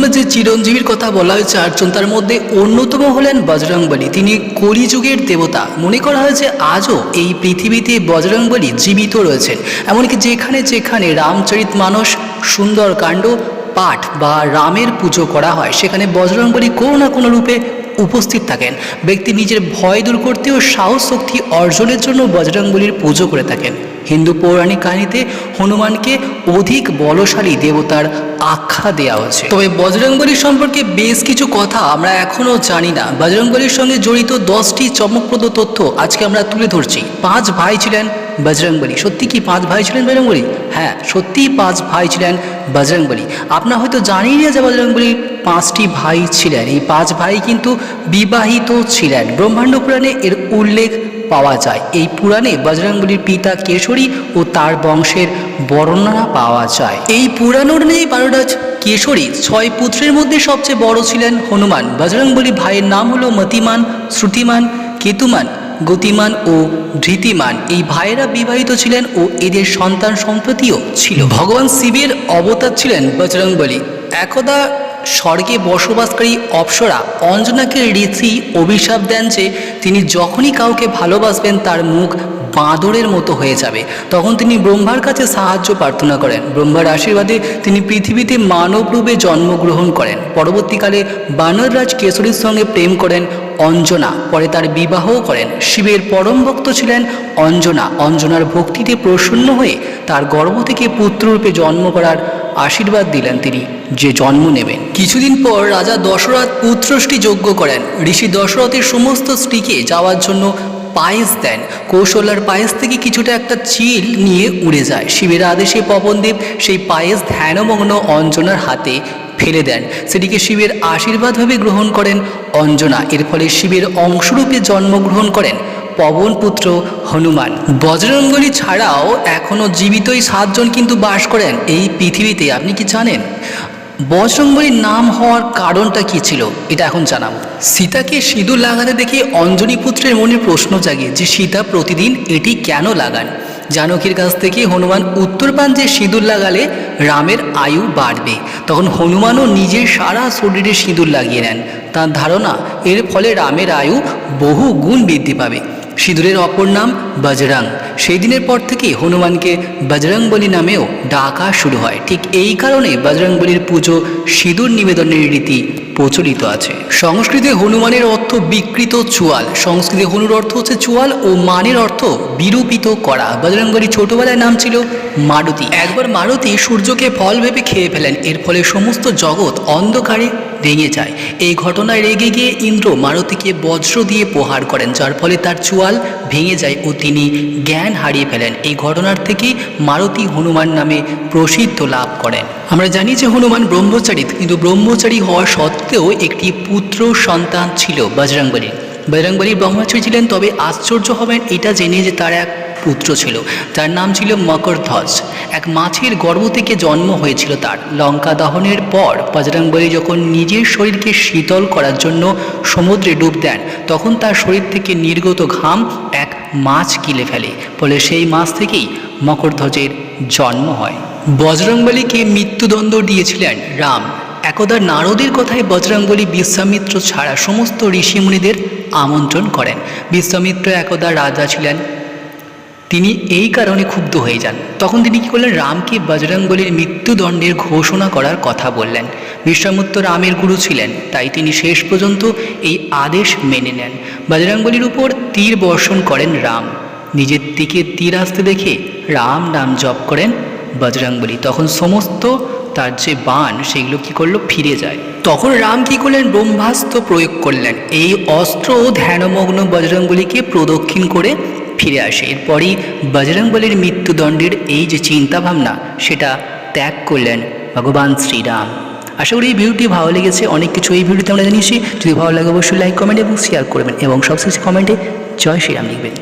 ধর্মে যে চিরঞ্জীবীর কথা বলা হয়েছে আটজন তার মধ্যে অন্যতম হলেন বজরংবলী। তিনি কলিযুগের দেবতা। মনে করা হয়েছে আজও এই পৃথিবীতে বজরংবলী জীবিত রয়েছেন। এমনকি যেখানে যেখানে রামচরিত মানস, সুন্দর কাণ্ড, পাঠ বা রামের পুজো করা হয়, সেখানে বজরংবলী কোনো না কোনো রূপে উপস্থিত থাকেন। ব্যক্তি নিজের ভয় দূর করতে ও সাহস, শক্তি অর্জনের জন্য বজরংবলীর পুজো করে থাকেন। হিন্দু পৌরাণিক কাহিনীতে হনুমানকে অধিক বলশালী দেবতার আখ্যা দেওয়া হয়েছে। তবে বজরংবলীর সম্পর্কে বেশ কিছু কথা আমরা এখনও জানি না। বজরংবলীর সঙ্গে জড়িত দশটি চমকপ্রদ তথ্য আজকে আমরা তুলে ধরছি। পাঁচ ভাই ছিলেন বজরংবলী। সত্যি কি পাঁচ ভাই ছিলেন বজরংবলী? হ্যাঁ সত্যিই পাঁচ ভাই ছিলেন বজরংবলী। আপনারা হয়তো জানেন না যে বজরংবলীর পাঁচটি ভাই ছিলেন। এই পাঁচ ভাই কিন্তু বিবাহিত ছিলেন। ব্রহ্মাণ্ড পুরাণে এর উল্লেখ পাওয়া যায়। এই পুরাণে বজরংবলীর পিতা কেশরী ও তার বংশের বর্ণনা পাওয়া যায়। এই পুরাণ অনুযায়ী বারোরাজ কেশরী ছয় পুত্রের মধ্যে সবচেয়ে বড় ছিলেন হনুমান। বজরংবলী ভাইয়ের নাম হলো মতিমান, শ্রুতিমান, কেতুমান, গতিমান ও ধৃতিমান। এই ভাইয়েরা বিবাহিত ছিলেন ও এদের সন্তান সম্প্রতিও ছিল। ভগবান শিবের অবতার ছিলেন বজরংবলী। একদা স্বর্গে বসবাসকারী অপ্সরা অঞ্জনাকে ঋষি অভিশাপ দেন যে তিনি যখনই কাউকে ভালোবাসবেন, তার মুখ বাঁদরের মতো হয়ে যাবে। তখন তিনি ব্রহ্মার কাছে সাহায্য প্রার্থনা করেন। ব্রহ্মার আশীর্বাদে তিনি পৃথিবীতে মানব রূপে জন্মগ্রহণ করেন। পরবর্তীকালে বানররাজ কেশরীর সঙ্গে প্রেম করেন অঞ্জনা। পরে তার বিবাহও করেন। শিবের পরম ভক্ত ছিলেন অঞ্জনা। অঞ্জনার ভক্তিতে প্রসন্ন হয়ে তার গর্ভ থেকে পুত্ররূপে জন্ম করার আশীর্বাদ দিলেন তিনি, যে জন্ম নেবেন। কিছুদিন পর রাজা দশরথ পুত্রষ্টি যজ্ঞ করেন। ঋষি দশরথের সমস্ত স্ত্রীকে যাওয়ার জন্য পায়েস দেন। কৌশলার পায়েস থেকে কিছুটা একটা চিল নিয়ে উড়ে যায়। শিবের আদেশে পবনদেব সেই পায়েস ধ্যানমগ্ন অঞ্জনার হাতে ফেলে দেন। সেটিকে শিবের আশীর্বাদভাবে গ্রহণ করেন অঞ্জনা। এর ফলে শিবের অংশরূপে জন্মগ্রহণ করেন পবনপুত্র হনুমান। বজরঙ্গলী ছাড়াও এখনও জীবিতই সাতজন কিন্তু বাস করেন এই পৃথিবীতে, আপনি কি জানেন? বজরঙ্গলীর নাম হওয়ার কারণটা কি ছিল? এটা এখন জানাব। সীতাকে সিঁদুর লাগাতে দেখে অঞ্জনী পুত্রের মনে প্রশ্ন জাগে যে, সীতা, প্রতিদিন এটি কেন লাগান? জানকীর কাছ থেকে হনুমান উত্তর পান যে, সিঁদুর লাগালে রামের আয়ু বাড়বে। তখন হনুমানও নিজের সারা শরীরে সিঁদুর লাগিয়ে নেন। তার ধারণা, এর ফলে রামের আয়ু বহু গুণ বৃদ্ধি পাবে। সিঁদুরের অপর নাম বজরং। সেই দিনের পর থেকে হনুমানকে বজরংবলী নামেও ডাকা শুরু হয়। ঠিক এই কারণে বজরংবলীর পুজো, সিঁদুর নিবেদনের রীতি প্রচলিত আছে। সংস্কৃতে হনুমানের অর্থ বিকৃত চুয়াল। সংস্কৃতে হনুর অর্থ হচ্ছে চুয়াল ও মানের অর্থ বিরূপিত করা। বজরংবলী ছোটবেলায় নাম ছিল মারুতি। একবার মারুতি সূর্যকে ফল ভেবে খেয়ে ফেলেন। এর ফলে সমস্ত জগৎ অন্ধকারে ভেঙে যায়। এই ঘটনায় রেগে গিয়ে ইন্দ্র মারুতিকে বজ্র দিয়ে প্রহার করেন, যার ফলে তার চুয়াল ভেঙে যায় ও তিনি জ্ঞান হারিয়ে ফেলেন। এই ঘটনার থেকেই মারুতি হনুমান নামে প্রসিদ্ধ লাভ করেন। আমরা জানি যে হনুমান ব্রহ্মচারী, কিন্তু ব্রহ্মচারী হওয়া সত্ত্বেও একটি পুত্র সন্তান ছিল বজরংবলীর বজরংবলী ব্রহ্মচারী ছিলেন, তবে আশ্চর্য হবেন, এটা জেনে যে তার এক পুত্র ছিল। তার নাম ছিল মকরধ্বজ। এক মাছের গর্ভ থেকে জন্ম হয়েছিল তার। লঙ্কা দহনের পর বজরংবলী যখন নিজের শরীরকে শীতল করার জন্য সমুদ্রে ডুব দেন, তখন তার শরীর থেকে নির্গত ঘাম এক মাছ গিলে ফেলে, ফলে সেই মাছ থেকেই মকরধ্বজের জন্ম হয়। বজরংবলীকে মৃত্যুদণ্ড দিয়েছিলেন রাম। একদা নারদের কথায় বজরংবলী বিশ্বামিত্র ছাড়া সমস্ত ঋষিমুনিদের আমন্ত্রণ করেন। বিশ্বামিত্র একদা রাজা ছিলেন তিনি এই কারণে ক্ষুব্ধ হয়ে যান। তখন তিনি কী করলেন? রামকে বজরঙ্গলির মৃত্যুদণ্ডের ঘোষণা করার কথা বললেন। বিশ্বামিত্র রামের গুরু ছিলেন, তাই তিনি শেষ পর্যন্ত এই আদেশ মেনে নেন। বজরংবলীর উপর তীর বর্ষণ করেন রাম। নিজের দিকে তীর আসতে দেখে রাম নাম জপ করেন বজরংবলী। তখন সমস্ত তার যে বান, সেগুলো কি করল? ফিরে যায়। তখন রাম কি করলেন? ব্রহ্মাস্ত্র প্রয়োগ করলেন। এই অস্ত্র ও ধ্যানমগ্ন বজরংবলীকে প্রদক্ষিণ করে ফিরে আসে। এরপরই বজরংবলীর মৃত্যুদণ্ডের এই যে চিন্তাভাবনা, সেটা ত্যাগ করলেন ভগবান শ্রীরাম। আশা করি এই ভিডিওটি ভালো লেগেছে। অনেক কিছু এই ভিডিওতে আমরা জানিয়েছি। যদি ভালো লাগে অবশ্যই লাইক কমেন্ট এবং শেয়ার করবেন। এবং সবশেষে কমেন্টে জয় শ্রীরাম লিখবেন।